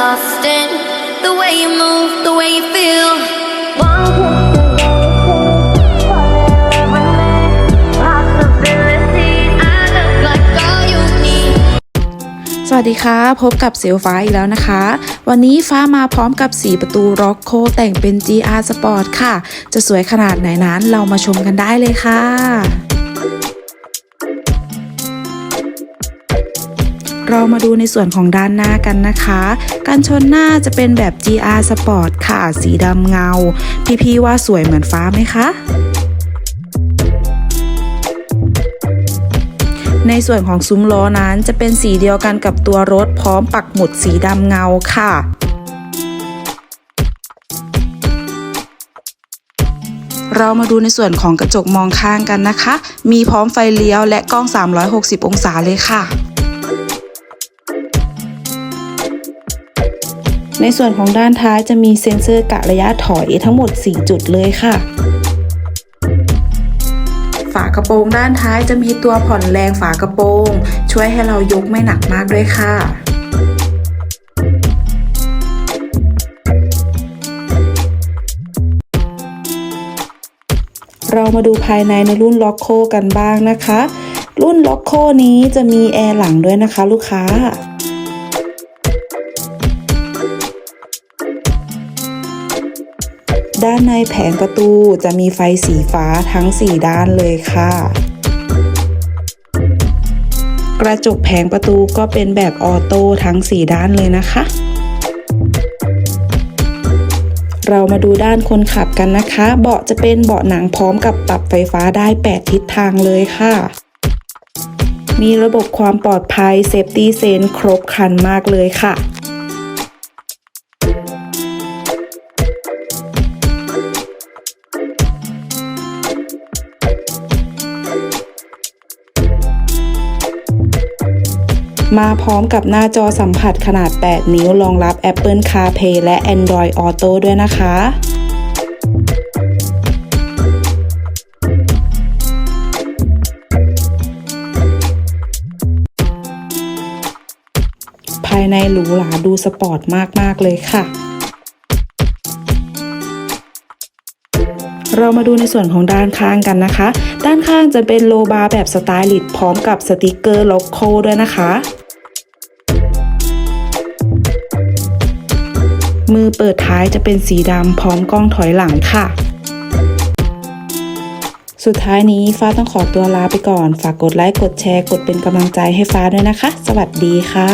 lost in the way you move, the way you feel. One possibilities. สวัสดีค่ะ พบกับเซลฟ้าอีกแล้วนะคะ วันนี้ฟ้ามาพร้อมกับ 4 ประตูร็อกโคแต่งเป็น GR Sport ค่ะ จะสวยขนาดไหนนั้นเรามาชมกันได้เลยค่ะ เรามาดูในส่วนของด้านหน้ากันนะคะ การชนหน้าจะเป็นแบบ GR Sport ค่ะ สีดำเงา พี่ๆว่าสวยเหมือนฟ้าไหมคะในส่วนของซุ้มล้อนั้นจะเป็นสีเดียวกันกับตัวรถพร้อมปักหมุดสีดำเงาค่ะ เรามาดูในส่วนของกระจกมองข้างกันนะคะ มีพร้อมไฟเลี้ยวและกล้อง 360 องศาเลยค่ะ ในส่วนของด้านท้ายจะมีเซ็นเซอร์กะระยะถอยทั้งหมด 4 จุดเลยค่ะ ฝากระโปรงด้านท้ายจะมีตัวผ่อนแรงฝากระโปรง ช่วยให้เรายกไม่หนักมากด้วยค่ะเรามาดูภายในในรุ่นล็อกโคกันบ้างนะคะ รุ่นล็อกโคนี้จะมีแอร์หลังด้วยนะคะลูกค้า ด้านในแผงประตูจะมีไฟสีฟ้าทั้ง 4 ด้านเลยค่ะ กระจกแผงประตูก็เป็นแบบออโต้ทั้ง 4 ด้านเลยนะคะ เรามาดูด้านคนขับกันนะคะ เบาะจะเป็นเบาะหนังพร้อมกับปรับไฟฟ้าได้ 8 ทิศทางเลยค่ะมีระบบความปลอดภัยเซฟตี้เซนครบครันมากเลยค่ะ มาพร้อมกับหน้าจอสัมผัสขนาด 8 นิ้วรองรับ Apple CarPlay และ Android Auto ด้วยนะคะภายในหรูหราดูสปอร์ตมาก ๆ เลยค่ะ เรามาดูในส่วนของด้านข้างกันนะคะ ด้านข้างจะเป็นโลบาร์แบบสไตลิสต์พร้อมกับสติกเกอร์โลโก้ด้วยนะคะ มือเปิดท้ายจะเป็นสีดำพร้อมกล้องถอยหลังค่ะ สุดท้ายนี้ฟ้าต้องขอตัวลาไปก่อน ฝากกดไลค์ กดแชร์ กดเป็นกำลังใจให้ฟ้าด้วยนะคะ สวัสดีค่ะ